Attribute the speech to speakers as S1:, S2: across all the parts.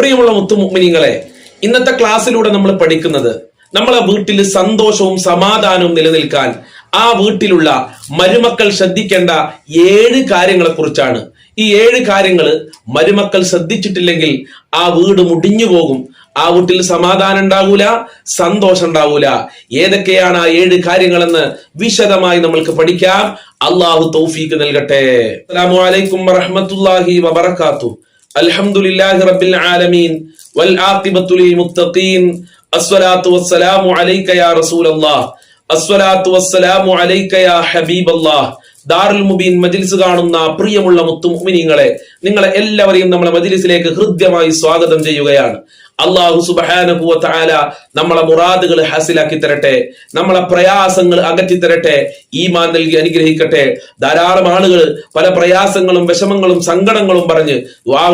S1: പ്രിയമുള്ള മുത്തുമുഗ്മിനിങ്ങളെ ഇന്നത്തെ ക്ലാസ്സിലൂടെ നമ്മൾ പഠിക്കുന്നത് നമ്മളെ വീട്ടിൽ സന്തോഷവും സമാധാനവും നിലനിൽക്കാൻ ആ വീട്ടിലുള്ള മരുമക്കൾ ശ്രദ്ധിക്കേണ്ട ഏഴ് കാര്യങ്ങളെ കുറിച്ചാണ് ഈ ഏഴ് കാര്യങ്ങൾ മരുമക്കൾ ശ്രദ്ധിച്ചിട്ടില്ലെങ്കിൽ ആ വീട് മുടിഞ്ഞു പോകും. ആ വീട്ടിൽ സമാധാനം ഉണ്ടാകൂല സന്തോഷം ഉണ്ടാകൂല ഏതൊക്കെയാണ് ആ ഏഴ് കാര്യങ്ങളെന്ന് വിശദമായി നമ്മൾക്ക് പഠിക്കാം. അള്ളാഹു തൗഫീക്ക് നൽകട്ടെ. അസ്സലാമു അലൈക്കും വറഹ്മത്തുള്ളാഹി വബറകാതുഹു. അൽഹംദുലില്ലാഹി റബ്ബിൽ ആലമീൻ. വൽ ആഖിബത്തു മുത്തഖീൻ. അസ്സലാത്തു വസ്സലാമു അലൈക യാ റസൂലല്ലാഹ്. അസ്സലാത്തു വസ്സലാമു അലൈക യാ ഹബീബല്ലാഹ്. ദാറുൽ മുബീൻ മജ്ലിസ് കാണുന്ന പ്രിയമുള്ള മുത്തുമുഅ്മിനീങ്ങളെ നിങ്ങളെ എല്ലാവരെയും നമ്മളെ മജിലിസിലേക്ക് ഹൃദ്യമായി സ്വാഗതം ചെയ്യുകയാണ്. അള്ളാഹു തആല നമ്മളെ മുറാദുകൾ ഹാസിലാക്കി തരട്ടെ നമ്മളെ പ്രയാസങ്ങൾ അകറ്റി തരട്ടെ ഈമാൻ നൽകി അനുഗ്രഹിക്കട്ടെ. ധാരാളം ആളുകൾ പല പ്രയാസങ്ങളും വിഷമങ്ങളും സങ്കടങ്ങളും പറഞ്ഞ്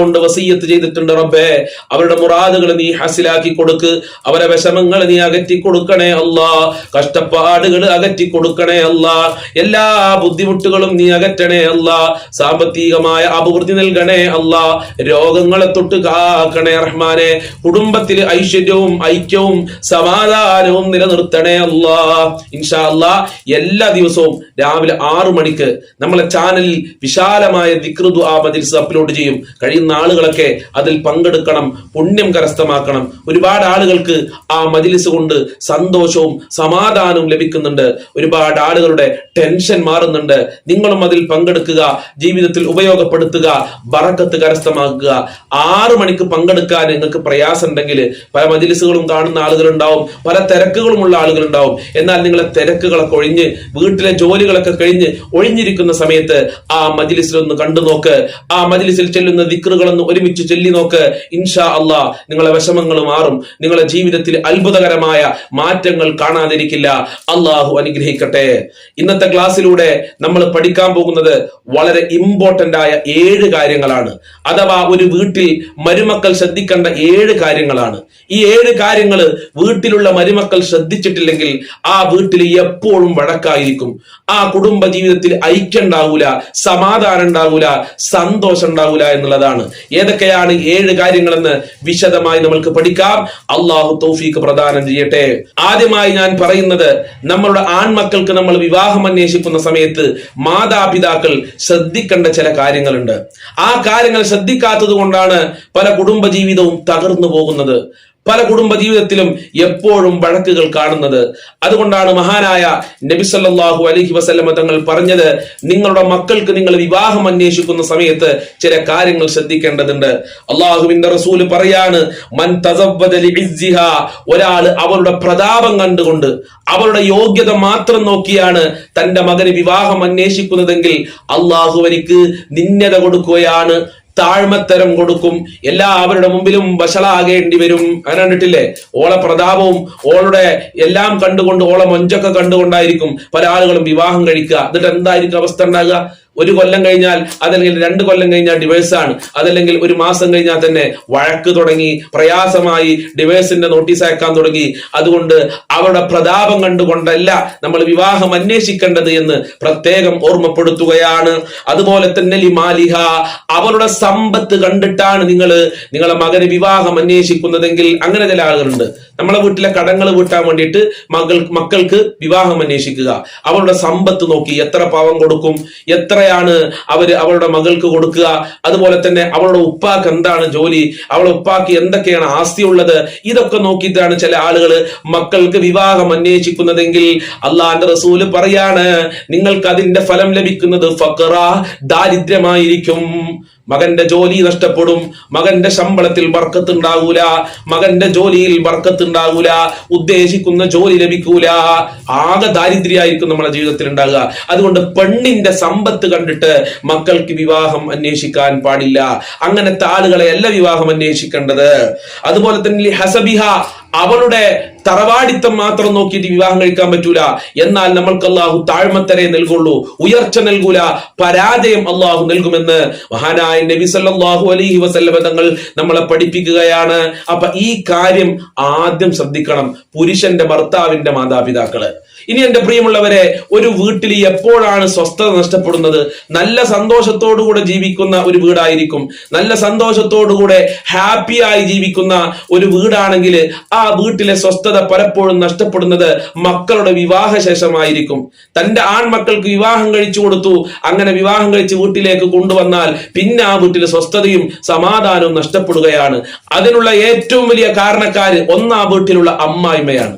S1: കൊണ്ട് വസീയത്ത് ചെയ്തിട്ടുണ്ട് റബ്ബേ. അവരുടെ മുറാദുകൾ നീ ഹാസിലാക്കി കൊടുക്ക് അവരെ വിഷമങ്ങൾ നീ അകറ്റി കൊടുക്കണേ അല്ലാ. കഷ്ടപ്പാടുകൾ അകറ്റി കൊടുക്കണേ അല്ലാ. എല്ലാ ബുദ്ധിമുട്ടുകളും നീ അകറ്റണേ അല്ലാ. സാമ്പത്തികമായ അഭിവൃദ്ധി നൽകണേ അല്ലാ. രോഗങ്ങളെ തൊട്ട് കാക്കണേ റഹ്മാനെ. കുടുംബത്തിൽ ഐശ്വര്യവും ഐക്യവും സമാധാനവും നിലനിർത്തണേ അല്ലാ ഇൻഷാ അല്ലാ എല്ലാ ദിവസവും രാവിലെ ആറു മണിക്ക് നമ്മളെ ചാനലിൽ വിശാലമായ ദിക്റുദു ആ മജിൽസ് അപ്ലോഡ് ചെയ്യും. കഴിയുന്ന ആളുകളൊക്കെ അതിൽ പങ്കെടുക്കണം പുണ്യം കരസ്ഥമാക്കണം. ഒരുപാട് ആളുകൾക്ക് ആ മജിലിസ് കൊണ്ട് സന്തോഷവും സമാധാനവും ലഭിക്കുന്നുണ്ട്. ഒരുപാട് ആളുകളുടെ ടെൻഷൻ മാറുന്നുണ്ട്. നിങ്ങളും അതിൽ പങ്കെടുക്കുക ജീവിതത്തിൽ ഉപയോഗപ്പെടുത്തുക ബറക്കത്ത് കരസ്ഥമാക്കുക. ആറു മണിക്ക് പങ്കെടുക്കാൻ നിങ്ങൾക്ക് പ്രയാസം ഉണ്ടെങ്കിൽ പല മജിലിസുകളും കാണുന്ന ആളുകളുണ്ടാവും പല തിരക്കുകളുമുള്ള ആളുകളുണ്ടാവും. എന്നാൽ നിങ്ങളെ തിരക്കുകളൊക്കെ ഒഴിഞ്ഞ് വീട്ടിലെ ജോലികളൊക്കെ കഴിഞ്ഞ് ഒഴിഞ്ഞിരിക്കുന്ന സമയത്ത് ആ മജിലിസിൽ ഒന്ന് കണ്ടു നോക്ക്. ആ മജിലിസിൽ ചെല്ലുന്ന ദിക്റുകളൊന്ന് ഒരുമിച്ച് ചൊല്ലി നോക്ക്. ഇൻഷാ അള്ളാ നിങ്ങളെ വിഷമങ്ങൾ മാറും. നിങ്ങളെ ജീവിതത്തിൽ അത്ഭുതകരമായ മാറ്റങ്ങൾ കാണാതിരിക്കില്ല. അള്ളാഹു അനുഗ്രഹിക്കട്ടെ. ഇന്നത്തെ ക്ലാസ്സിലൂടെ നമ്മൾ പഠിക്കാൻ പോകുന്നത് വളരെ ഇമ്പോർട്ടന്റ് ആയ ഏഴ് കാര്യങ്ങളാണ്. അഥവാ ഒരു വീട്ടിൽ മരുമക്കൾ ശ്രദ്ധിക്കേണ്ട ഏഴ് കാര്യങ്ങളാണ്. ഈ ഏഴ് കാര്യങ്ങൾ വീട്ടിലുള്ള മരുമക്കൾ ശ്രദ്ധിച്ചിട്ടില്ലെങ്കിൽ ആ വീട്ടിൽ എപ്പോഴും വഴക്കായിരിക്കും. ആ കുടുംബ ജീവിതത്തിൽ ഐക്യം ഉണ്ടാവൂല സമാധാനം ഉണ്ടാവൂല സന്തോഷം ഉണ്ടാവൂല എന്നുള്ളതാണ്. ഏതൊക്കെയാണ് ഏഴ് കാര്യങ്ങളെന്ന് വിശദമായി നമ്മൾക്ക് പഠിക്കാം. അള്ളാഹു തൗഫീക്ക് പ്രദാനം ചെയ്യട്ടെ. ആദ്യമായി ഞാൻ പറയുന്നത് നമ്മളുടെ ആൺമക്കൾക്ക് നമ്മൾ വിവാഹം അന്വേഷിക്കുന്ന സമയത്ത് മാതാപിതാക്കൾ ശ്രദ്ധിക്കേണ്ട ചില കാര്യങ്ങളുണ്ട്. ആ കാര്യങ്ങൾ ശ്രദ്ധിക്കാത്തത് കൊണ്ടാണ് പല കുടുംബ ജീവിതവും തകർന്നു പോകുന്നത്. പല കുടുംബ ജീവിതത്തിലും എപ്പോഴും വഴക്കുകൾ കാണുന്നത്. അതുകൊണ്ടാണ് മഹാനായ നബിസല്ലാഹു അലഹി വസല്ലമ തങ്ങൾ പറഞ്ഞത് നിങ്ങളുടെ മക്കൾക്ക് നിങ്ങൾ വിവാഹം അന്വേഷിക്കുന്ന സമയത്ത് ചില കാര്യങ്ങൾ ശ്രദ്ധിക്കേണ്ടതുണ്ട്. അള്ളാഹുവിന്റെ റസൂൽ പറയാണ് മൻ ഒരാൾ അവരുടെ പ്രതാപം കണ്ടുകൊണ്ട് അവരുടെ യോഗ്യത മാത്രം നോക്കിയാണ് തന്റെ മകന് വിവാഹം അന്വേഷിക്കുന്നതെങ്കിൽ അള്ളാഹു അവനിക്ക് നിന്യത കൊടുക്കുകയാണ്. താഴ്മത്തരം കൊടുക്കും. എല്ലാവരുടെ മുമ്പിലും വഷളാകേണ്ടി വരും അങ്ങനെ കണ്ടിട്ടില്ലേ? ഓളെ പ്രതാപവും ഓളുടെ എല്ലാം കണ്ടുകൊണ്ട് ഓളെ മൊഞ്ചൊക്കെ കണ്ടുകൊണ്ടായിരിക്കും പല ആളുകളും വിവാഹം കഴിക്കുക. എന്നിട്ട് എന്തായിരിക്കും അവസ്ഥ ഉണ്ടാകുക? ഒരു കൊല്ലം കഴിഞ്ഞാൽ അതല്ലെങ്കിൽ രണ്ട് കൊല്ലം കഴിഞ്ഞാൽ ഡിവേഴ്സാണ് അതല്ലെങ്കിൽ ഒരു മാസം കഴിഞ്ഞാൽ തന്നെ വഴക്ക് തുടങ്ങി പ്രയാസമായി ഡിവേഴ്സിന്റെ നോട്ടീസ് അയക്കാൻ തുടങ്ങി. അതുകൊണ്ട് അവരുടെ പ്രതാപം കണ്ടുകൊണ്ടല്ല നമ്മൾ വിവാഹം അന്വേഷിക്കേണ്ടത് എന്ന് പ്രത്യേകം ഓർമ്മപ്പെടുത്തുകയാണ്. അതുപോലെ തന്നെ ലിമാലിഹ അവരുടെ സമ്പത്ത് കണ്ടിട്ടാണ് നിങ്ങൾ നിങ്ങളെ മകന് വിവാഹം അന്വേഷിക്കുന്നതെങ്കിൽ അങ്ങനെ ചില ആളുകളുണ്ട്. നമ്മളെ വീട്ടിലെ കടങ്ങൾ വീട്ടാൻ വേണ്ടിയിട്ട് മകൾ മക്കൾക്ക് വിവാഹം അന്വേഷിക്കുക. അവരുടെ സമ്പത്ത് നോക്കി എത്ര പാവം കൊടുക്കും എത്രയാണ് അവർ അവളുടെ മകൾക്ക് കൊടുക്കുക. അതുപോലെ തന്നെ അവളുടെ ഉപ്പാക്ക് എന്താണ് ജോലി അവളുടെ ഉപ്പാക്ക് എന്തൊക്കെയാണ് ആസ്തി ഉള്ളത് ഇതൊക്കെ നോക്കിയിട്ടാണ് ചില ആളുകൾ മക്കൾക്ക് വിവാഹം അന്വേഷിക്കുന്നതെങ്കിൽ അള്ളാന്റെ റസൂൽ പറയാണ് നിങ്ങൾക്ക് അതിന്റെ ഫലം ലഭിക്കുന്നത് ഫക്കറ ദാരിദ്ര്യമായിരിക്കും. മകന്റെ ജോലി നഷ്ടപ്പെടും മകന്റെ ശമ്പളത്തിൽ ബർക്കത്ത് ഉണ്ടാവൂല മകന്റെ ജോലിയിൽ ബർക്കത്ത് ഉണ്ടാകൂല ഉദ്ദേശിക്കുന്ന ജോലി ലഭിക്കൂല. ആകെ ദാരിദ്ര്യമായിരിക്കും നമ്മുടെ ജീവിതത്തിൽ ഉണ്ടാകുക. അതുകൊണ്ട് പെണ്ണിന്റെ സമ്പത്ത് കണ്ടിട്ട് മക്കൾക്ക് വിവാഹം അന്വേഷിക്കാൻ പാടില്ല. അങ്ങനത്തെ ആളുകളെ അല്ല വിവാഹം അന്വേഷിക്കേണ്ടത്. അതുപോലെ തന്നെ ഹസബിഹ അവളുടെ തറവാടിത്തം മാത്രം നോക്കിയിട്ട് വിവാഹം കഴിക്കാൻ പറ്റൂല. എന്നാൽ നമ്മൾക്ക് അള്ളാഹു താഴ്മത്തരെ നൽകുള്ളൂ. ഉയർച്ച നൽകൂല. പരാജയം അള്ളാഹു നൽകുമെന്ന് മഹാനായ നബി സല്ലാഹു അലൈഹി വസല്ലമ തങ്ങൾ നമ്മളെ പഠിപ്പിക്കുകയാണ്. അപ്പൊ ഈ കാര്യം ആദ്യം ശ്രദ്ധിക്കണം. പുരുഷന്റെ ഭർത്താവിന്റെ മാതാപിതാക്കൾ. ഇനി എന്റെ പ്രിയമുള്ളവരെ ഒരു വീട്ടിൽ എപ്പോഴാണ് സ്വസ്ഥത നഷ്ടപ്പെടുന്നത്? നല്ല സന്തോഷത്തോടുകൂടെ ജീവിക്കുന്ന ഒരു വീടായിരിക്കും. നല്ല സന്തോഷത്തോടുകൂടെ ഹാപ്പി ആയി ജീവിക്കുന്ന ഒരു വീടാണെങ്കിൽ ആ വീട്ടിലെ സ്വസ്ഥത പലപ്പോഴും നഷ്ടപ്പെടുന്നത് മക്കളുടെ വിവാഹ ശേഷമായിരിക്കും തന്റെ ആൺമക്കൾക്ക് വിവാഹം കഴിച്ചു കൊടുത്തു. അങ്ങനെ വിവാഹം കഴിച്ച് വീട്ടിലേക്ക് കൊണ്ടുവന്നാൽ പിന്നെ ആ വീട്ടിലെ സ്വസ്ഥതയും സമാധാനവും നഷ്ടപ്പെടുകയാണ്. അതിനുള്ള ഏറ്റവും വലിയ കാരണക്കാര് ഒന്നാ വീട്ടിലുള്ള അമ്മായിമ്മയാണ്.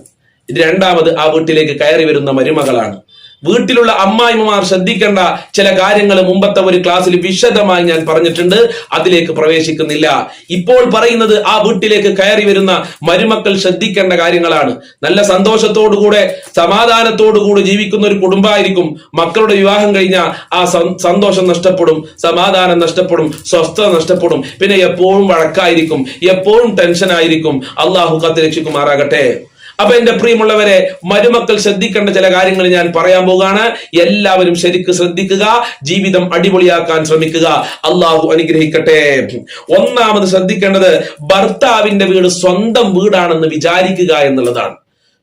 S1: രണ്ടാമത് ആ വീട്ടിലേക്ക് കയറി വരുന്ന മരുമകളാണ്. വീട്ടിലുള്ള അമ്മായിമ്മമാർ ശ്രദ്ധിക്കേണ്ട ചില കാര്യങ്ങൾ മുമ്പത്തെ ഒരു ക്ലാസ്സിൽ വിശദമായി ഞാൻ പറഞ്ഞിട്ടുണ്ട്. അതിലേക്ക് പ്രവേശിക്കുന്നില്ല. ഇപ്പോൾ പറയുന്നത് ആ വീട്ടിലേക്ക് കയറി വരുന്ന മരുമക്കൾ ശ്രദ്ധിക്കേണ്ട കാര്യങ്ങളാണ്. നല്ല സന്തോഷത്തോടുകൂടെ സമാധാനത്തോടുകൂടി ജീവിക്കുന്ന ഒരു കുടുംബമായിരിക്കും. മക്കളുടെ വിവാഹം കഴിഞ്ഞ ആ സന്തോഷം നഷ്ടപ്പെടും സമാധാനം നഷ്ടപ്പെടും സ്വസ്ഥത നഷ്ടപ്പെടും. പിന്നെ എപ്പോഴും വഴക്കായിരിക്കും എപ്പോഴും ടെൻഷൻ ആയിരിക്കും. അള്ളാഹു കത്തിരക്ഷിക്കുമാറാകട്ടെ. അപ്പൊ എന്റെ പ്രിയമുള്ളവരെ മരുമക്കൾ ശ്രദ്ധിക്കേണ്ട ചില കാര്യങ്ങൾ ഞാൻ പറയാൻ പോവുകയാണ്. എല്ലാവരും ശരിക്ക് ശ്രദ്ധിക്കുക ജീവിതം അടിപൊളിയാക്കാൻ ശ്രമിക്കുക. അള്ളാഹു അനുഗ്രഹിക്കട്ടെ. ഒന്നാമത് ശ്രദ്ധിക്കേണ്ടത് ഭർത്താവിന്റെ വീട് സ്വന്തം വീടാണെന്ന് വിചാരിക്കുക എന്നുള്ളതാണ്.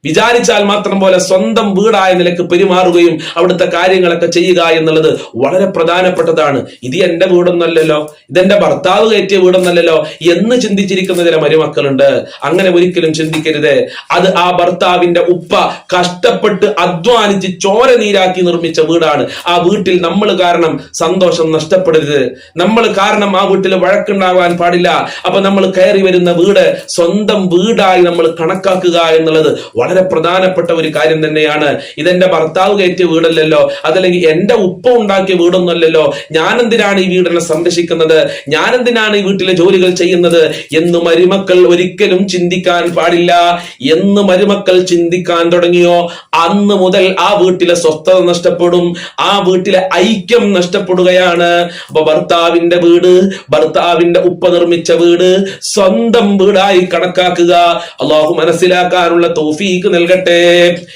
S1: വിചാരിച്ചാൽ മാത്രം പോലെ സ്വന്തം വീടായ നിലയ്ക്ക് പെരുമാറുകയും അവിടുത്തെ കാര്യങ്ങളൊക്കെ ചെയ്യുക എന്നുള്ളത് വളരെ പ്രധാനപ്പെട്ടതാണ്. ഇത് എന്റെ വീടൊന്നല്ലല്ലോ. ഇതെന്റെ ഭർത്താവ് കയറ്റിയ വീടൊന്നല്ലല്ലോ. എന്ന് ചിന്തിച്ചിരിക്കുന്ന ചില മരുമക്കളുണ്ട്. അങ്ങനെ ഒരിക്കലും ചിന്തിക്കരുത്. അത് ആ ഭർത്താവിന്റെ ഉപ്പ കഷ്ടപ്പെട്ട് അധ്വാനിച്ച് ചോര നീരാക്കി നിർമ്മിച്ച വീടാണ്. ആ വീട്ടിൽ നമ്മൾ കാരണം സന്തോഷം നഷ്ടപ്പെടരുത്. നമ്മൾ കാരണം ആ വീട്ടിൽ വഴക്കുണ്ടാകാൻ പാടില്ല. അപ്പൊ നമ്മൾ കയറി വരുന്ന വീട് സ്വന്തം വീടായി നമ്മൾ കണക്കാക്കുക എന്നുള്ളത് വളരെ പ്രധാനപ്പെട്ട ഒരു കാര്യം തന്നെയാണ്. ഇതെന്റെ ഭർത്താവ് കയറ്റിയ വീടല്ലല്ലോ. അതല്ലെങ്കിൽ എന്റെ ഉപ്പ ഉണ്ടാക്കിയ വീടൊന്നുമല്ലല്ലോ. ഞാൻ എന്തിനാണ് ഈ വീടിനെ സംരക്ഷിക്കുന്നത്? ഞാൻ എന്തിനാണ് ഈ വീട്ടിലെ ജോലികൾ ചെയ്യുന്നത്? എന്ന് മരുമക്കൾ ഒരിക്കലും ചിന്തിക്കാൻ പാടില്ല. എന്ന് മരുമക്കൾ ചിന്തിക്കാൻ തുടങ്ങിയോ? അന്ന് മുതൽ ആ വീട്ടിലെ സ്വസ്ഥത നഷ്ടപ്പെടും. ആ വീട്ടിലെ ഐക്യം നഷ്ടപ്പെടുകയാണ്. അപ്പൊ ഭർത്താവിന്റെ വീട് ഭർത്താവിന്റെ ഉപ്പ നിർമ്മിച്ച വീട് സ്വന്തം വീടായി കണക്കാക്കുക. അള്ളാഹു മനസ്സിലാക്കാനുള്ള തോഫീക്ക് നൽകട്ടെ.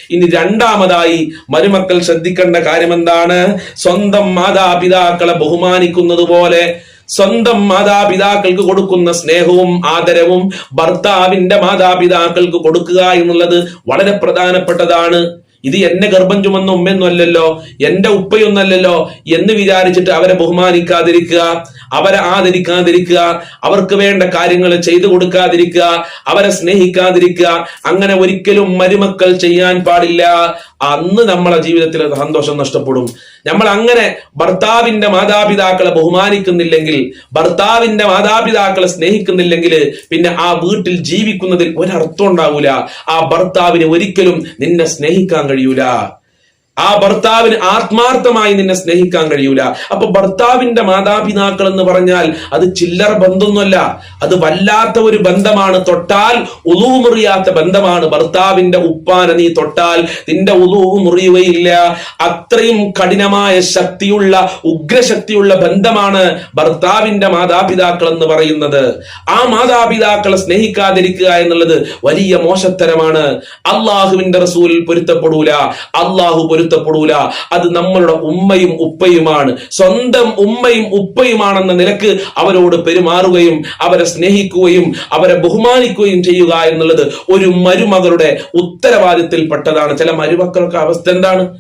S1: ഇനി രണ്ടാമതായി മരുമക്കൾ ശ്രദ്ധിക്കേണ്ട കാര്യം എന്താണ് സ്വന്തം മാതാപിതാക്കളെ ബഹുമാനിക്കുന്നത് പോലെ സ്വന്തം മാതാപിതാക്കൾക്ക് കൊടുക്കുന്ന സ്നേഹവും ആദരവും ഭർത്താവിന്റെ മാതാപിതാക്കൾക്ക് കൊടുക്കുക എന്നുള്ളത് വളരെ പ്രധാനപ്പെട്ടതാണ്. ഇത് എന്നെ ഗർഭം ചുമന്ന ഉമ്മയൊന്നുമല്ലല്ലോ എന്റെ ഉപ്പയൊന്നല്ലല്ലോ എന്ന് വിചാരിച്ചിട്ട് അവരെ ബഹുമാനിക്കാതിരിക്കുക അവരെ ആദരിക്കാതിരിക്കുക അവർക്ക് വേണ്ട കാര്യങ്ങൾ ചെയ്തു കൊടുക്കാതിരിക്കുക അവരെ സ്നേഹിക്കാതിരിക്കുക. അങ്ങനെ ഒരിക്കലും മരുമക്കൾ ചെയ്യാൻ പാടില്ല. അന്ന് നമ്മളെ ജീവിതത്തിൽ സന്തോഷം നഷ്ടപ്പെടും. നമ്മൾ അങ്ങനെ ഭർത്താവിന്റെ മാതാപിതാക്കളെ ബഹുമാനിക്കുന്നില്ലെങ്കിൽ ഭർത്താവിന്റെ മാതാപിതാക്കളെ സ്നേഹിക്കുന്നില്ലെങ്കിൽ പിന്നെ ആ വീട്ടിൽ ജീവിക്കുന്നതിൽ ഒരർത്ഥം ഉണ്ടാവൂല. ആ ഭർത്താവിന് ഒരിക്കലും നിന്നെ സ്നേഹിക്കാൻ കഴിയൂല. ആ ഭർത്താവിന് ആത്മാർത്ഥമായി നിന്നെ സ്നേഹിക്കാൻ കഴിയൂല. അപ്പൊ ഭർത്താവിന്റെ മാതാപിതാക്കൾ എന്ന് പറഞ്ഞാൽ അത് ചില്ലറ ബന്ധമൊന്നുമല്ല അത് വല്ലാത്ത ഒരു ബന്ധമാണ്. തൊട്ടാൽ ഉളുവ് മുറിയാത്ത ബന്ധമാണ്. ഭർത്താവിന്റെ ഉപ്പാന നീ തൊട്ടാൽ നിന്റെ ഉളുവ് മുറിയുകയില്ല. അത്രയും കഠിനമായ ശക്തിയുള്ള ഉഗ്രശക്തിയുള്ള ബന്ധമാണ് ഭർത്താവിന്റെ മാതാപിതാക്കൾ എന്ന് പറയുന്നത്. ആ മാതാപിതാക്കളെ സ്നേഹിക്കാതിരിക്കുക എന്നുള്ളത് വലിയ മോശത്തരമാണ്. അള്ളാഹുവിന്റെ റസൂലിൽ പൊരുത്തപ്പെടൂല. അള്ളാഹു പൊരുത്തപ്പെടൂല. അത് നമ്മളുടെ ഉമ്മയും ഉപ്പയുമാണ്. സ്വന്തം ഉമ്മയും ഉപ്പയുമാണെന്ന നിലയ്ക്ക് അവരോട് പെരുമാറുകയും അവരെ സ്നേഹിക്കുകയും അവരെ ബഹുമാനിക്കുകയും ചെയ്യുക എന്നുള്ളത് ഒരു മരുമകളുടെ ഉത്തരവാദിത്തത്തിൽപ്പെട്ടതാണ്. ചില മരുമക്കളുടെ അവസ്ഥ എന്താണ്?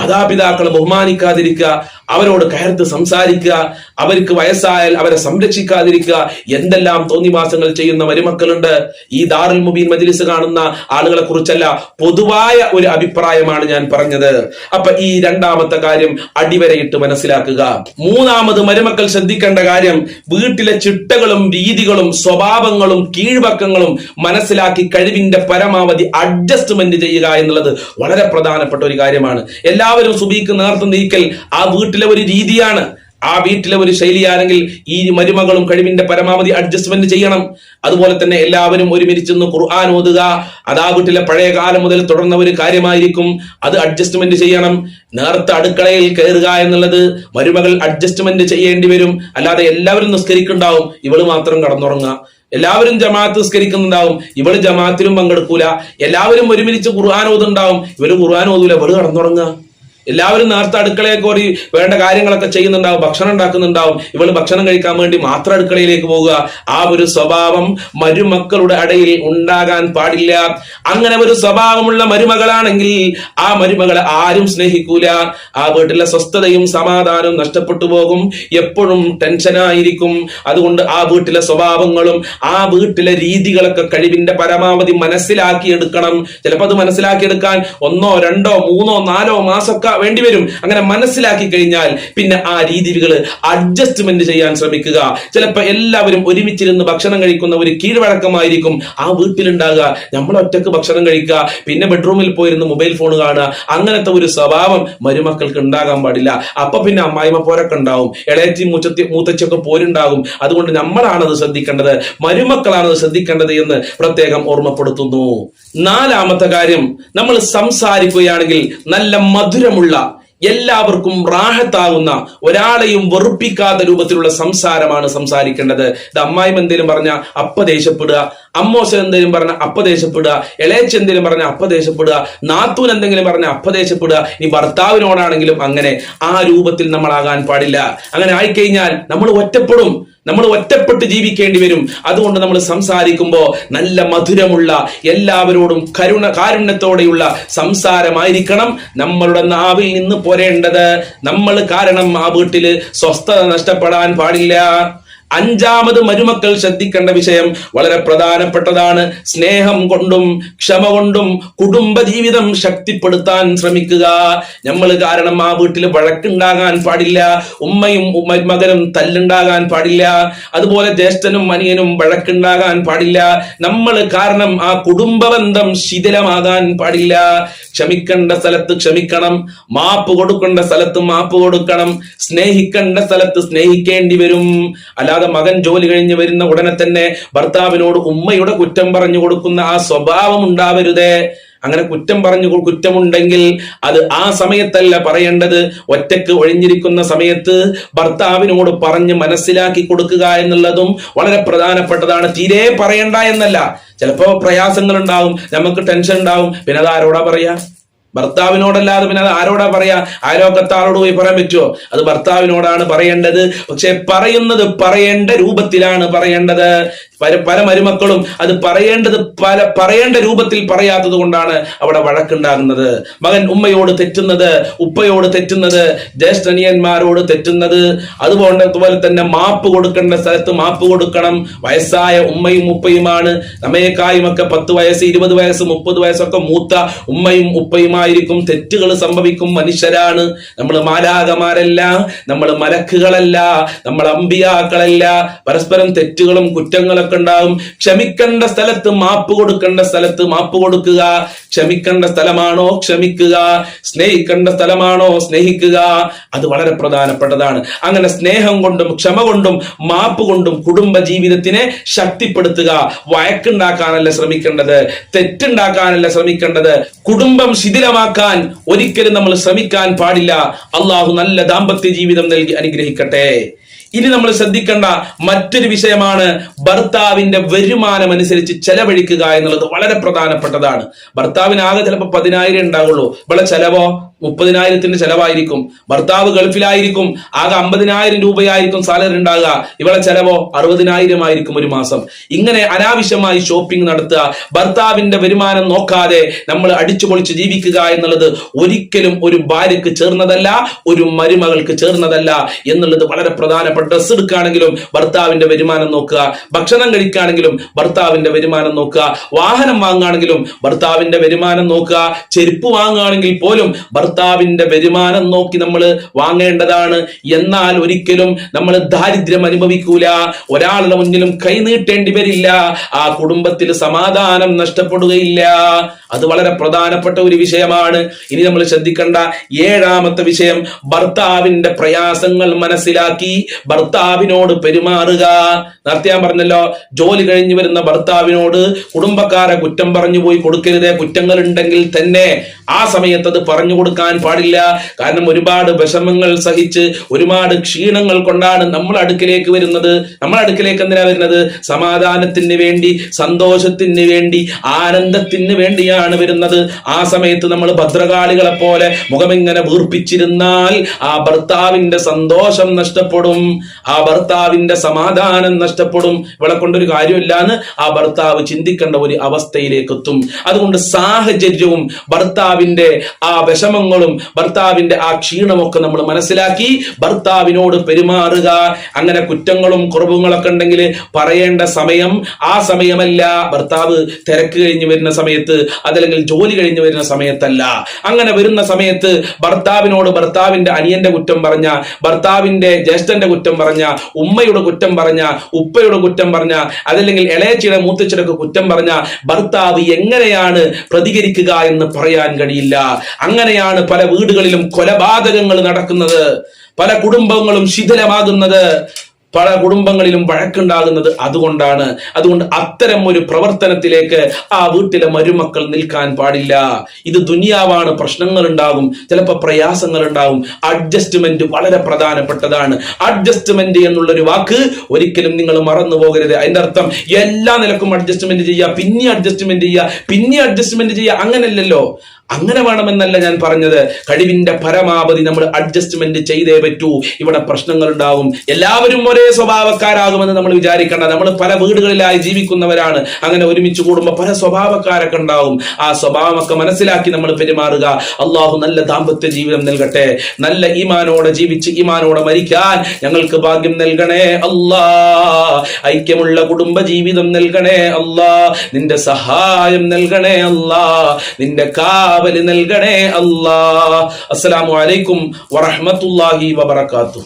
S1: മാതാപിതാക്കളെ ബഹുമാനിക്കാതിരിക്കുക അവരോട് കയർത്ത് സംസാരിക്കുക അവർക്ക് വയസ്സായാൽ അവരെ സംരക്ഷിക്കാതിരിക്കുക. എന്തെല്ലാം തോന്നിവാസങ്ങൾ ചെയ്യുന്ന മരുമക്കളുണ്ട്. ഈ ദാറുൽ മുബീൻ മജ്ലിസ് കാണുന്ന ആളുകളെ കുറിച്ചല്ല പൊതുവായ ഒരു അഭിപ്രായമാണ് ഞാൻ പറഞ്ഞത്. അപ്പൊ ഈ രണ്ടാമത്തെ കാര്യം അടിവരയിട്ട് മനസ്സിലാക്കുക. മൂന്നാമത് മരുമക്കൾ ശ്രദ്ധിക്കേണ്ട കാര്യം വീട്ടിലെ ചിട്ടകളും രീതികളും സ്വഭാവങ്ങളും കീഴ്വക്കങ്ങളും മനസ്സിലാക്കി കഴിവിന്റെ പരമാവധി അഡ്ജസ്റ്റ്മെന്റ് ചെയ്യുക എന്നുള്ളത് വളരെ പ്രധാനപ്പെട്ട ഒരു കാര്യമാണ്. എല്ലാവരും സുബീക്ക് നേർത്ത് നീക്കൽ ആ വീട്ടിലെ ഒരു രീതിയാണ്. ആ വീട്ടിലെ ഒരു ശൈലിയാണെങ്കിൽ ഈ മരുമകളും കഴിവിന്റെ പരമാവധി അഡ്ജസ്റ്റ്മെന്റ് ചെയ്യണം. അതുപോലെ തന്നെ എല്ലാവരും ഒരുമിച്ച് ഖുർആൻ ഓതുക. അത് ആ വീട്ടിലെ പഴയ കാലം മുതൽ തുടർന്ന ഒരു കാര്യമായിരിക്കും. അത് അഡ്ജസ്റ്റ്മെന്റ് ചെയ്യണം. നേർത്ത അടുക്കളയിൽ കയറുക എന്നുള്ളത് മരുമകൾ അഡ്ജസ്റ്റ്മെന്റ് ചെയ്യേണ്ടി വരും. അല്ലാതെ എല്ലാവരും നിസ്കരിക്കുണ്ടാവും ഇവൾ മാത്രം കടന്നുറങ്ങുക. എല്ലാവരും ജമാഅത്ത് നിസ്കരിക്കുന്നുണ്ടാവും. ഇവൾ ജമാഅത്തിലും പങ്കെടുക്കൂല. എല്ലാവരും ഒരുമിച്ച് ഖുർആൻ ഓതുണ്ടാവും ഇവർ ഖുർആൻ ഓതൂല. ഇവൾ കടന്നുറങ്ങുക. എല്ലാവരും നേരത്തെ അടുക്കളയൊക്കെ ഓടി വേണ്ട കാര്യങ്ങളൊക്കെ ചെയ്യുന്നുണ്ടാവും ഭക്ഷണം ഉണ്ടാക്കുന്നുണ്ടാവും. ഇവൾ ഭക്ഷണം കഴിക്കാൻ വേണ്ടി മാത്രം അടുക്കളയിലേക്ക് പോവുക. ആ ഒരു സ്വഭാവം മരുമക്കളുടെ ഇടയിൽ ഉണ്ടാകാൻ പാടില്ല. അങ്ങനെ ഒരു സ്വഭാവമുള്ള മരുമകളാണെങ്കിൽ ആ മരുമകളെ ആരും സ്നേഹിക്കൂല. ആ വീട്ടിലെ സ്വസ്ഥതയും സമാധാനവും നഷ്ടപ്പെട്ടു പോകും. എപ്പോഴും ടെൻഷനായിരിക്കും അതുകൊണ്ട് ആ വീട്ടിലെ സ്വഭാവങ്ങളും ആ വീട്ടിലെ രീതികളൊക്കെ കഴിവിന്റെ പരമാവധി മനസ്സിലാക്കിയെടുക്കണം. ചിലപ്പോൾ അത് മനസ്സിലാക്കിയെടുക്കാൻ ഒന്നോ രണ്ടോ മൂന്നോ നാലോ മാസമൊക്കെ വേണ്ടി വരും. അങ്ങനെ മനസ്സിലാക്കി കഴിഞ്ഞാൽ പിന്നെ ആ രീതികൾ അഡ്ജസ്റ്റ്മെന്റ് ചെയ്യാൻ ശ്രമിക്കുക. ചിലപ്പോൾ എല്ലാവരും ഒരുമിച്ചിരുന്ന് ഭക്ഷണം കഴിക്കുന്ന ഒരു കീഴ്വഴക്കമായിരിക്കും ആ വീട്ടിലുണ്ടാകുക. നമ്മൾ ഒറ്റയ്ക്ക് ഭക്ഷണം കഴിക്കുക. പിന്നെ ബെഡ്റൂമിൽ പോയിരുന്ന് മൊബൈൽ ഫോൺ കാണുക. അങ്ങനത്തെ ഒരു സ്വഭാവം മരുമക്കൾക്ക് ഉണ്ടാകാൻ പാടില്ല. അപ്പൊ പിന്നെ അമ്മായിമ പോരൊക്കെ ഉണ്ടാവും. ഇളയച്ചി മൂച്ചത്തി മൂത്തച്ചൊക്കെ പോരുണ്ടാകും. അതുകൊണ്ട് നമ്മളാണത് ശ്രദ്ധിക്കേണ്ടത്. മരുമക്കളാണത് ശ്രദ്ധിക്കേണ്ടത് എന്ന് പ്രത്യേകം ഓർമ്മപ്പെടുത്തുന്നു. നാലാമത്തെ കാര്യം നമ്മൾ സംസാരിക്കുകയാണെങ്കിൽ നല്ല മധുരമുള്ള എല്ലാവർക്കും റാഹത്താകുന്ന ഒരാളെയും വെറുപ്പിക്കാത്ത രൂപത്തിലുള്ള സംസാരമാണ് സംസാരിക്കേണ്ടത്. ഇത് അമ്മായിം എന്തെങ്കിലും പറഞ്ഞ അപ്പ ദേഷ്യപ്പെടുക അമ്മോശൻ എന്തെങ്കിലും പറഞ്ഞ അപ്പദേശപ്പെടുക ദേഷ്യപ്പെടുക എന്തെങ്കിലും പറഞ്ഞ അപ്പദേശപ്പെടുക നാത്തൂൻ എന്തെങ്കിലും പറഞ്ഞ അപ്പദേശപ്പെടുക ഇനി ഭർത്താവിനോടാണെങ്കിലും അങ്ങനെ ആ രൂപത്തിൽ നമ്മളാകാൻ പാടില്ല. അങ്ങനെ ആയിക്കഴിഞ്ഞാൽ നമ്മൾ ഒറ്റപ്പെടും. നമ്മൾ ഒറ്റപ്പെട്ട് ജീവിക്കേണ്ടി വരും. അതുകൊണ്ട് നമ്മൾ സംസാരിക്കുമ്പോൾ നല്ല മധുരമുള്ള എല്ലാവരോടും കരുണ കാരുണ്യത്തോടെയുള്ള സംസാരമായിരിക്കണം നമ്മളുടെ നാവിൽ നിന്ന് പോരേണ്ടത്. നമ്മൾ കാരണം ആ വീട്ടിൽ സ്വസ്ഥത നഷ്ടപ്പെടാൻ പാടില്ല. അഞ്ചാമത് മരുമക്കൾ ശ്രദ്ധിക്കേണ്ട വിഷയം വളരെ പ്രധാനപ്പെട്ടതാണ്. സ്നേഹം കൊണ്ടും ക്ഷമ കൊണ്ടും കുടുംബ ജീവിതം ശക്തിപ്പെടുത്താൻ ശ്രമിക്കുക. നമ്മൾ കാരണം ആ വീട്ടിൽ വഴക്കുണ്ടാകാൻ പാടില്ല. ഉമ്മയും ഉമ്മ- മകനും തല്ലുണ്ടാകാൻ പാടില്ല. അതുപോലെ ജ്യേഷ്ഠനും മനിയനും വഴക്കുണ്ടാകാൻ പാടില്ല. നമ്മൾ കാരണം ആ കുടുംബ ബന്ധം ശിഥിലമാകാൻ പാടില്ല. ക്ഷമിക്കേണ്ട സ്ഥലത്ത് ക്ഷമിക്കണം. മാപ്പ് കൊടുക്കേണ്ട സ്ഥലത്ത് മാപ്പ് കൊടുക്കണം. സ്നേഹിക്കേണ്ട സ്ഥലത്ത് സ്നേഹിക്കേണ്ടി വരും. അല്ലാതെ മകൻ ജോലി കഴിഞ്ഞ് വരുന്ന ഉടനെ തന്നെ ഭർത്താവിനോട് ഉമ്മയുടെ കുറ്റം പറഞ്ഞു കൊടുക്കുന്ന ആ സ്വഭാവം ഉണ്ടാവരുതേ. അങ്ങനെ കുറ്റം പറഞ്ഞു കുറ്റമുണ്ടെങ്കിൽ അത് ആ സമയത്തല്ല പറയേണ്ടത്. ഒറ്റയ്ക്ക് ഒഴിഞ്ഞിരിക്കുന്ന സമയത്ത് ഭർത്താവിനോട് പറഞ്ഞ് മനസ്സിലാക്കി കൊടുക്കുക എന്നുള്ളതും വളരെ പ്രധാനപ്പെട്ടതാണ്. തീരെ പറയണ്ട എന്നല്ല. ചിലപ്പോൾ പ്രയാസങ്ങൾ ഉണ്ടാവും നമുക്ക് ടെൻഷൻ ഉണ്ടാവും പിന്നെ അത് ആരോടാ പറയാ? ഭർത്താവിനോടല്ലാതെ പിന്നെ അത് ആരോടാ പറയാ? അയലോക്കത്തെ ആളോട് പോയി പറയാൻ പറ്റുമോ അത് ഭർത്താവിനോടാണ് പറയേണ്ടത്. പക്ഷെ പറയുന്നത് പറയേണ്ട രൂപത്തിലാണ് പറയേണ്ടത്. പല മരുമക്കളും അത് പറയേണ്ടത് പല പറയേണ്ട രൂപത്തിൽ പറയാത്തത് കൊണ്ടാണ് അവിടെ വഴക്കുണ്ടാകുന്നത്. മകൻ ഉമ്മയോട് തെറ്റുന്നത് ഉപ്പയോട് തെറ്റുന്നത് ജ്യേഷ്ഠനിയന്മാരോട് തെറ്റുന്നത് അതുപോലെ തന്നെ മാപ്പ് കൊടുക്കേണ്ട സ്ഥലത്ത് മാപ്പ് കൊടുക്കണം. വയസ്സായ ഉമ്മയും ഉപ്പയുമാണ്. നമ്മയേക്കായും ഒക്കെ പത്ത് വയസ്സ് ഇരുപത് വയസ്സ് മുപ്പത് വയസ്സൊക്കെ മൂത്ത ഉമ്മയും ഉപ്പയുമായിരിക്കും. തെറ്റുകൾ സംഭവിക്കും മനുഷ്യരാണ്. നമ്മൾ മാലാകമാരല്ല നമ്മൾ മലക്കുകളല്ല നമ്മൾ അമ്പിയാക്കളല്ല. പരസ്പരം തെറ്റുകളും കുറ്റങ്ങളൊക്കെ ഉണ്ടാകും ക്ഷമിക്കേണ്ട സ്ഥലത്ത് മാപ്പ് കൊടുക്കേണ്ട സ്ഥലത്ത് മാപ്പ് കൊടുക്കുക. ക്ഷമിക്കേണ്ട സ്ഥലമാണോ? ക്ഷമിക്കുക. സ്നേഹിക്കേണ്ട സ്ഥലമാണോ? സ്നേഹിക്കുക. അത് വളരെ പ്രധാനപ്പെട്ടതാണ്. അങ്ങനെ സ്നേഹം കൊണ്ടും ക്ഷമ കൊണ്ടും മാപ്പ് കൊണ്ടും കുടുംബ ജീവിതത്തിനെ ശക്തിപ്പെടുത്തുക. വഴക്കുണ്ടാക്കാനല്ല ശ്രമിക്കേണ്ടത്. തെറ്റുണ്ടാക്കാനല്ല ശ്രമിക്കേണ്ടത്. കുടുംബം ശിഥിലമാക്കാൻ ഒരിക്കലും നമ്മൾ ശ്രമിക്കാൻ പാടില്ല. അള്ളാഹു നല്ല ദാമ്പത്യ ജീവിതം നൽകി അനുഗ്രഹിക്കട്ടെ. ഇനി നമ്മൾ ശ്രദ്ധിക്കേണ്ട മറ്റൊരു വിഷയമാണ് ഭർത്താവിന്റെ വരുമാനം അനുസരിച്ച് ചെലവഴിക്കുക എന്നുള്ളത് വളരെ പ്രധാനപ്പെട്ടതാണ്. ഭർത്താവിനാകെ ചിലപ്പോൾ പതിനായിരം ഉണ്ടാവുള്ളൂ. ഇവിടെ ചെലവോ? മുപ്പതിനായിരത്തിന്റെ ചെലവായിരിക്കും. ഭർത്താവ് ഗൾഫിലായിരിക്കും. ആകെ അമ്പതിനായിരം രൂപയായിരിക്കും സാലറി ഉണ്ടാകുക. ഇവളെ ചെലവോ അറുപതിനായിരം ആയിരിക്കും ഒരു മാസം. ഇങ്ങനെ അനാവശ്യമായി ഷോപ്പിംഗ് നടത്തുക. ഭർത്താവിന്റെ വരുമാനം നോക്കാതെ നമ്മൾ അടിച്ചു പൊളിച്ച് ജീവിക്കുക എന്നുള്ളത് ഒരിക്കലും ഒരു ഭാര്യക്ക് ചേർന്നതല്ല ഒരു മരുമകൾക്ക് ചേർന്നതല്ല എന്നുള്ളത് വളരെ പ്രധാനപ്പെട്ട ഡ്രസ്സ് എടുക്കുകയാണെങ്കിലും ഭർത്താവിന്റെ വരുമാനം നോക്കുക. ഭക്ഷണം കഴിക്കുകയാണെങ്കിലും ഭർത്താവിന്റെ വരുമാനം നോക്കുക. വാഹനം വാങ്ങുകയാണെങ്കിലും ഭർത്താവിന്റെ വരുമാനം നോക്കുക. ചെരുപ്പ് വാങ്ങുകയാണെങ്കിൽ പോലും ഭർത്താവിന്റെ വരുമാനം നോക്കി നമ്മൾ വാങ്ങേണ്ടതാണ്. എന്നാൽ ഒരിക്കലും നമ്മൾ ദാരിദ്ര്യം അനുഭവിക്കൂല. ഒരാളുടെ മുന്നിലും കൈ നീട്ടേണ്ടി വരില്ല. ആ കുടുംബത്തിൽ സമാധാനം നഷ്ടപ്പെടുകയില്ല. അത് വളരെ പ്രധാനപ്പെട്ട ഒരു വിഷയമാണ്. ഇനി നമ്മൾ ശ്രദ്ധിക്കേണ്ട ഏഴാമത്തെ വിഷയം ഭർത്താവിന്റെ പ്രയാസങ്ങൾ മനസ്സിലാക്കി ഭർത്താവിനോട് പെരുമാറുക. നേരത്തെ ഞാൻ പറഞ്ഞല്ലോ ജോലി കഴിഞ്ഞു വരുന്ന ഭർത്താവിനോട് കുടുംബക്കാരെ കുറ്റം പറഞ്ഞു പോയി കൊടുക്കരുതേ. കുറ്റങ്ങൾ ഉണ്ടെങ്കിൽ തന്നെ ആ സമയത്ത് അത് പറഞ്ഞു കൊടുക്കുക. കൊടുക്കാൻ പാടില്ല. കാരണം ഒരുപാട് വിഷമങ്ങൾ സഹിച്ച് ഒരുപാട് ക്ഷീണങ്ങൾ കൊണ്ടാണ് നമ്മൾ അടുക്കിലേക്ക് വരുന്നത്. നമ്മൾ അടുക്കിലേക്ക് എന്തിനാ വരുന്നത്? സമാധാനത്തിന് വേണ്ടി സന്തോഷത്തിന് വേണ്ടി ആനന്ദത്തിന് വേണ്ടിയാണ് വരുന്നത്. ആ സമയത്ത് നമ്മൾ ഭദ്രകാളികളെ പോലെ മുഖമിങ്ങനെ വീർപ്പിച്ചിരുന്നാൽ ആ ഭർത്താവിന്റെ സന്തോഷം നഷ്ടപ്പെടും. ആ ഭർത്താവിന്റെ സമാധാനം നഷ്ടപ്പെടും. ഇവളെ കൊണ്ടൊരു കാര്യമില്ലാന്ന് ആ ഭർത്താവ് ചിന്തിക്കേണ്ട ഒരു അവസ്ഥയിലേക്ക് എത്തും അതുകൊണ്ട് സാഹചര്യവും ഭർത്താവിന്റെ ആ വിഷമങ്ങളും ഭർത്താവിന്റെ ആ ക്ഷീണമൊക്കെ നമ്മൾ മനസ്സിലാക്കി ഭർത്താവിനോട് പെരുമാറുക. അങ്ങനെ കുറ്റങ്ങളും കുറവുകളൊക്കെ ഉണ്ടെങ്കിൽ പറയേണ്ട സമയം ആ സമയമല്ല. ഭർത്താവ് തിരക്ക് കഴിഞ്ഞ് വരുന്ന സമയത്ത് അതല്ലെങ്കിൽ ജോലി കഴിഞ്ഞ് വരുന്ന സമയത്തല്ല. അങ്ങനെ വരുന്ന സമയത്ത് ഭർത്താവിനോട് ഭർത്താവിന്റെ അനിയന്റെ കുറ്റം പറഞ്ഞ ഭർത്താവിന്റെ ജ്യേഷ്ഠന്റെ കുറ്റം പറഞ്ഞ ഉമ്മയുടെ കുറ്റം പറഞ്ഞ ഉപ്പയുടെ കുറ്റം പറഞ്ഞ അതല്ലെങ്കിൽ ഇളയച്ചിയുടെ മൂത്തച്ചിടക്ക് കുറ്റം പറഞ്ഞ ഭർത്താവ് എങ്ങനെയാണ് പ്രതികരിക്കുക എന്ന് പറയാൻ കഴിയില്ല. അങ്ങനെയാണ് പല വീടുകളിലും കൊലപാതകങ്ങൾ നടക്കുന്നത് പല കുടുംബങ്ങളും ശിഥിലമാകുന്നത് പല കുടുംബങ്ങളിലും വഴക്കുണ്ടാകുന്നത് അതുകൊണ്ടാണ്. അതുകൊണ്ട് അത്തരം ഒരു പ്രവർത്തനത്തിലേക്ക് ആ വീട്ടിലെ മരുമക്കൾ നിൽക്കാൻ പാടില്ല. ഇത് ദുനിയാവാണ് പ്രശ്നങ്ങൾ ഉണ്ടാകും ചിലപ്പോൾ പ്രയാസങ്ങൾ ഉണ്ടാകും അഡ്ജസ്റ്റ്മെന്റ് വളരെ പ്രധാനപ്പെട്ടതാണ്. അഡ്ജസ്റ്റ്മെന്റ് എന്നുള്ളൊരു വാക്ക് ഒരിക്കലും നിങ്ങൾ മറന്നു പോകരുത്. അതിന്റെ അർത്ഥം എല്ലാ നിലക്കും അഡ്ജസ്റ്റ്മെന്റ് ചെയ്യുക പിന്നെ അഡ്ജസ്റ്റ്മെന്റ് ചെയ്യുക പിന്നെ അഡ്ജസ്റ്റ്മെന്റ് ചെയ്യുക അങ്ങനല്ലല്ലോ. അങ്ങനെ വേണമെന്നല്ല ഞാൻ പറഞ്ഞത്. കഴിവിന്റെ പരമാവധി നമ്മൾ അഡ്ജസ്റ്റ്മെന്റ് ചെയ്തേ പറ്റൂ. ഇവിടെ പ്രശ്നങ്ങൾ ഉണ്ടാവും. എല്ലാവരും ഒരേ സ്വഭാവക്കാരാകുമെന്ന് നമ്മൾ വിചാരിക്കേണ്ട. നമ്മൾ പല വീടുകളിലായി ജീവിക്കുന്നവരാണ്. അങ്ങനെ ഒരുമിച്ച് കൂടുമ്പോൾ പല സ്വഭാവക്കാരൊക്കെ ഉണ്ടാവും. ആ സ്വഭാവമൊക്കെ മനസ്സിലാക്കി നമ്മൾ പെരുമാറുക. അള്ളാഹു നല്ല ദാമ്പത്യ ജീവിതം നൽകട്ടെ. നല്ല ഈമാനോടെ ജീവിച്ച് ഈമാനോടെ മരിക്കാൻ ഞങ്ങൾക്ക് ഭാഗ്യം നൽകണേ അല്ലാ. ഐക്യമുള്ള കുടുംബ ജീവിതം നൽകണേ അല്ലാ. നിന്റെ സഹായം നൽകണേ അല്ലാ. നിന്റെ കാവൽ നൽകണേ അല്ലാ. അസ്സലാമു അലൈക്കും വറഹ്മത്തുള്ളാഹി വബറകാതുഹു.